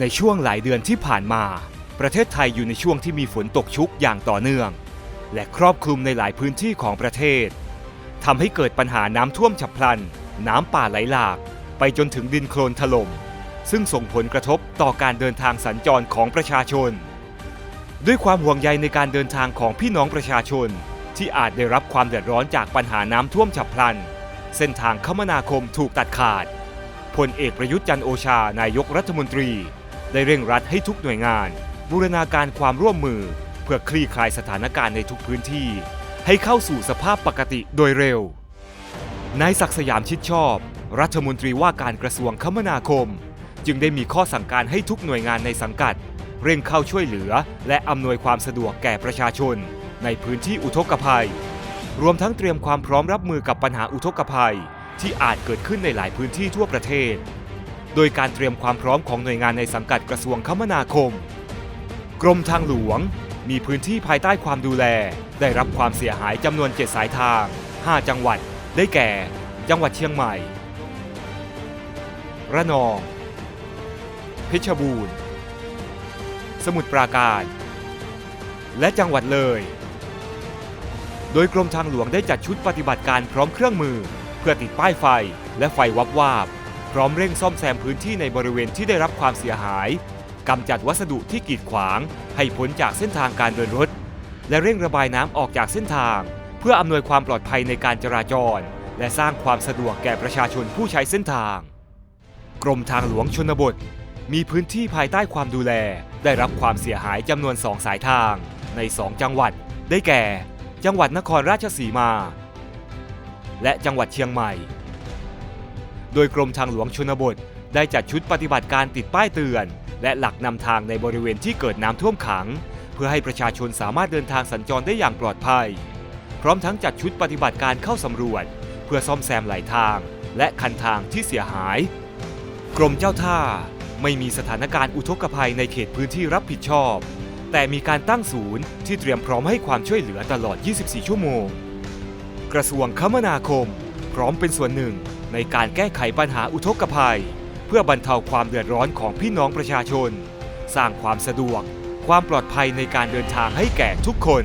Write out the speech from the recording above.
ในช่วงหลายเดือนที่ผ่านมา ประเทศไทยอยู่ในช่วงที่มีฝนตกชุกอย่างต่อเนื่อง และครอบคลุมในหลายพื้นที่ของประเทศทำให้เกิดปัญหาน้ำท่วมฉับพลัน น้ำป่าไหลหลาก ไปจนถึงดินโคลนถล่ม ซึ่งส่งผลกระทบต่อการเดินทางสัญจรของประชาชน ด้วยความห่วงใยในการเดินทางของพี่น้องประชาชน ที่อาจได้รับความเดือดร้อนจากปัญหาน้ำท่วมฉับพลัน เส้นทางคมนาคมถูกตัดขาดพลเอกประยุทธ์จันโอชานายกรัฐมนตรี ได้เร่งรัดให้ทุกหน่วยงาน บูรณาการความร่วมมือ เพื่อคลี่คลายสถานการณ์ในทุกพื้นที่ ให้เข้าสู่สภาพปกติโดยเร็วนายศักสยามชิดชอบ รัฐมนตรีว่าการกระทรวงคมนาคม จึงได้มีข้อสั่งการให้ทุกหน่วยงานในสังกัด เร่งเข้าช่วยเหลือ และอำนวยความสะดวกแก่ประชาชน ในพื้นที่อุทกภัย รวมทั้งเตรียมความพร้อมรับมือกับปัญหาอุทกภัย ที่อาจเกิดขึ้นในหลายพื้นที่ทั่วประเทศ โดยการเตรียมความพร้อมของหน่วยงานในสังกัดกระทรวงคมนาคม กรมทางหลวง มีพื้นที่ภายใต้ความดูแล ได้รับความเสียหายจำนวน 7 สายทาง 5 จังหวัด ได้แก่ จังหวัดเชียงใหม่ ระนอง เพชรบูรณ์ สมุทรปราการ และจังหวัดเลย โดยกรมทางหลวงได้จัดชุดปฏิบัติการพร้อมเครื่องมือ เพื่อติดป้ายไฟและไฟวับวาบ พร้อมเร่งซ่อมแซมพื้นที่ในบริเวณที่ได้รับความเสียหายกำจัดวัสดุที่กีดขวาง ให้พ้นจากเส้นทางการเดินรถ และเร่งระบายน้ำออกจากเส้นทาง เพื่ออำนวยความปลอดภัยในการจราจร และสร้างความสะดวกแก่ประชาชนผู้ใช้เส้นทาง กรมทางหลวงชนบท มีพื้นที่ภายใต้ความดูแล ได้รับความเสียหายจำนวน2สายทาง ใน2จังหวัด ได้แก่ จังหวัดนครราชสีมา และจังหวัดเชียงใหม่ โดยกรมทางหลวงชนบท ได้จัดชุดปฏิบัติการติดป้ายเตือน และหลักนำทางในบริเวณที่เกิดน้ำท่วมขัง เพื่อให้ประชาชนสามารถเดินทางสัญจรได้อย่างปลอดภัย พร้อมทั้งจัดชุดปฏิบัติการเข้าสำรวจ เพื่อซ่อมแซมไหลทาง และคันทางที่เสียหาย กรมเจ้าท่าไม่มีสถานการณ์อุทกภัยในเขตพื้นที่รับผิดชอบ แต่มีการตั้งศูนย์ที่เตรียมพร้อมให้ความช่วยเหลือตลอด 24 ชั่วโมง กระทรวงคมนาคม พร้อมเป็นส่วนหนึ่ง ในการแก้ไขปัญหาอุทกภัย เพื่อบรรเทาความเดือดร้อนของพี่น้องประชาชน สร้างความสะดวก ความปลอดภัยในการเดินทางให้แก่ทุกคน